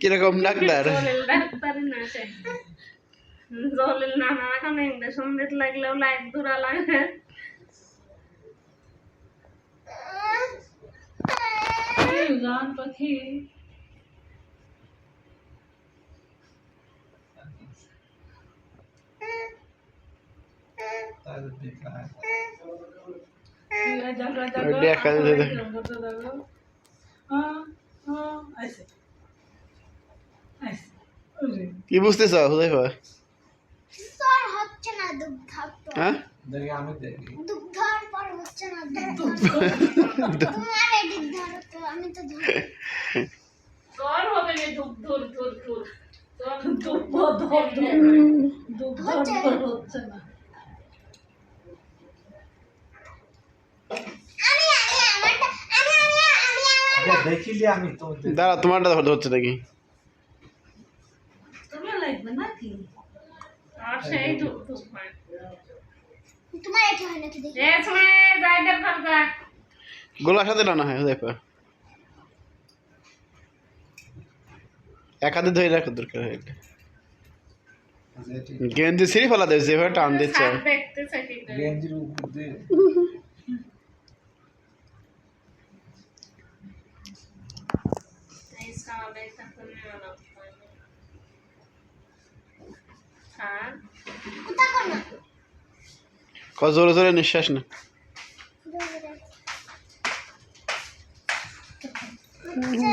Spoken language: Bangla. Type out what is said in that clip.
কীরকম ডাক্তার জলের না সে জলের নানা রকম ইঞ্জেকশন দিতে লাগলেও লাইট দূরা লাগে গান পাখি দেখা কি বুঝতেছ হুদাইফা? তোর হচ্ছে না দুগ্ধ হ্যাঁ? আমি দেখি। দুগ্ধর পর হচ্ছে না দুগ্ধ তোমার এদিক ধরো তো আমি তো ধরি তোর হবে না ধুপ ধুর ধুর ধুর তোর ধুপ ধর ধর ধর ধর হচ্ছে না। আমি আমি আমারটা আমি আমি আমি আমার দেখিলে আমি তো দাঁড়া তোমারটা হচ্ছে নাকি তোমার লাগবে নাকি আর সেই হয় তোমার এটা হয় নাকি দেখি? এ সময় যাই দেখ যা গোলার সাথে টানা হয় হুদাইফা এক হাতে ধরে রাখো দরকার হয়। গেঞ্জি সিঁড়ি ফেলা দেবে যেভাবে টান দিচ্ছে। গেঞ্জির উপর দিয়ে। জোরে জোরে নিঃশ্বাস না। জোরে।